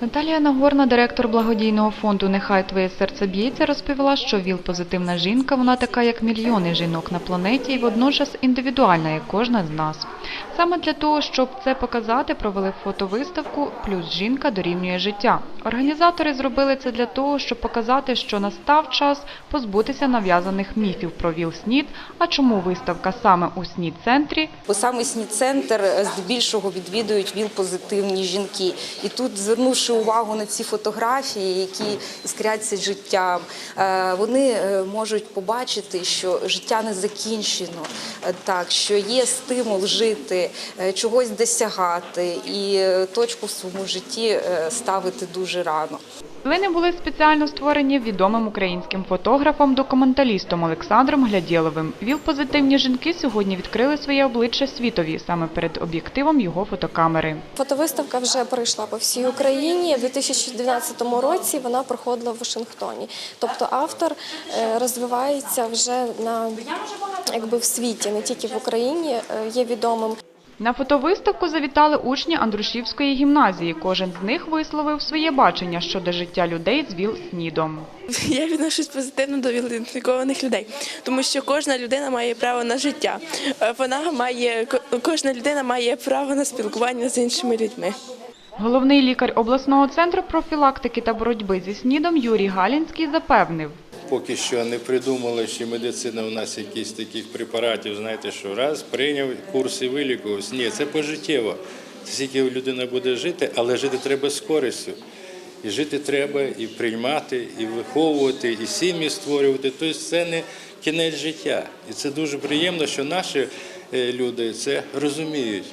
Наталія Нагорна, директор благодійного фонду Нехай твоє серце б'ється, розповіла, що ВІЛ позитивна жінка, вона така, як мільйони жінок на планеті, і водночас індивідуальна, як кожна з нас. Саме для того, щоб це показати, провели фотовиставку Плюс жінка дорівнює життя. Організатори зробили це для того, щоб показати, що настав час позбутися нав'язаних міфів про ВІЛ-СНІД. А чому виставка саме у СНІД-центрі? Бо саме СНІД-центр е, здебільшого відвідують ВІЛ-позитивні жінки. І тут, звернувши увагу на ці фотографії, які іскряться життям, е, вони е, можуть побачити, що життя не закінчено, так, що є стимул жити, е, чогось досягати і е, точку в своєму житті е, ставити дуже рано. Світлини були спеціально створені відомим українським фотографом-документалістом Олександром Глядєловим. ВІЛ-позитивні жінки сьогодні відкрили своє обличчя світові саме перед об'єктивом його фотокамери. Фотовиставка вже пройшла по всій Україні. У 2012 році вона проходила в Вашингтоні. Тобто автор розвивається вже на якби в світі, не тільки в Україні є відомим. На фотовиставку завітали учні Андрушівської гімназії. Кожен з них висловив своє бачення щодо життя людей з ВІЛ-СНІДом. Я відношусь позитивно до ідентифікованих людей, тому що кожна людина має право на життя. Е, Вона має ко- кожна людина має право на спілкування з іншими людьми. Головний лікар обласного центру профілактики та боротьби зі СНІДом Юрій Галінський запевнив, Поки що не придумали, що медицина у нас якісь таких препаратів, знаєте, що раз прийняв курс і вилікувався. Ні, це пожиттєво. Скільки людина буде жити, але жити треба з користю. І жити треба і приймати, і виховувати, і сім'ї створювати. Тобто це не кінець життя. І це дуже приємно, що наші е, люди це розуміють.